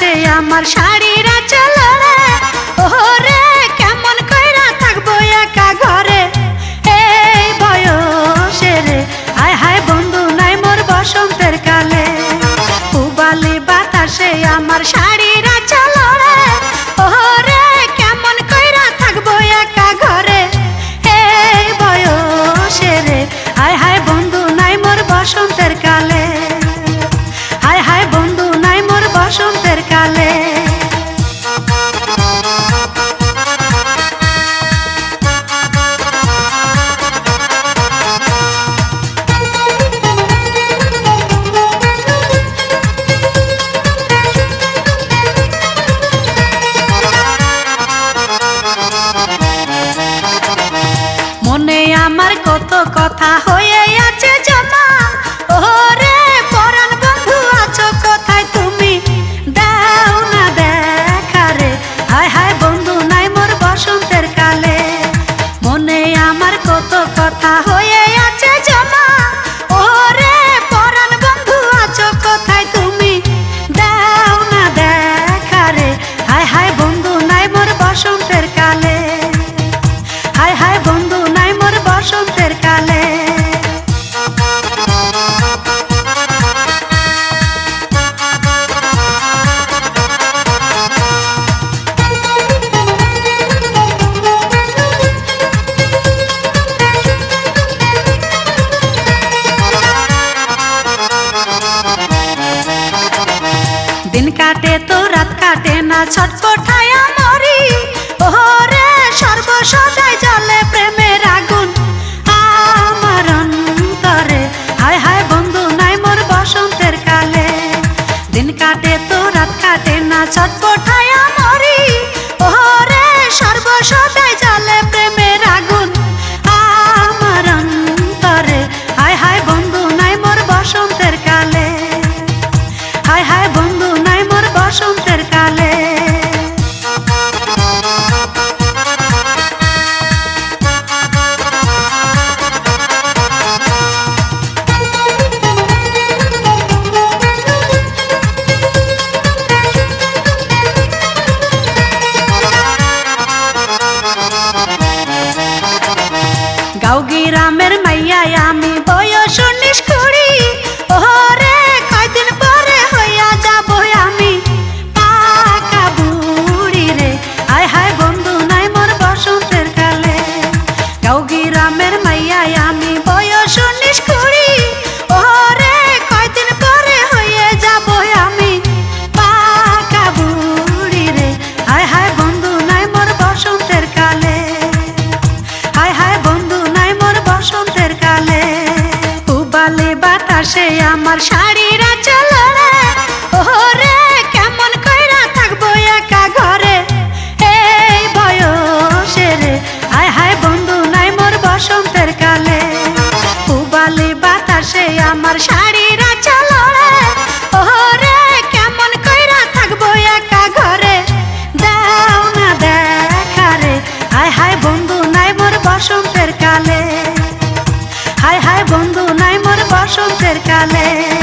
পাশে আমার বসন্তের কালে মনে আমার কত কথা হয়। ছটপটায়া মরি ওরে সর্বসদাই জলে প্রেমের আগুন। আমার অন্তরে, হায় হায় বন্ধু, নাই মোর বসন্তের কালে। দিন কাটে তো রাত কাটে না, ছটপট जाओगे राम পাশে আমার শাড়ির আচল ওরে কেমন কইরা থাকব একা ঘরে? এই বয়সে রে আয় হায় বন্ধু, নাই মোর বসন্তের কালে। পুবালি বাতাসে আমার শাড়ির আচল ওরে কেমন কইরা থাকব একা ঘরে? দাও না দেখা রে আয় হায় বন্ধু, নাই মোর বসন্তের কালে। জালে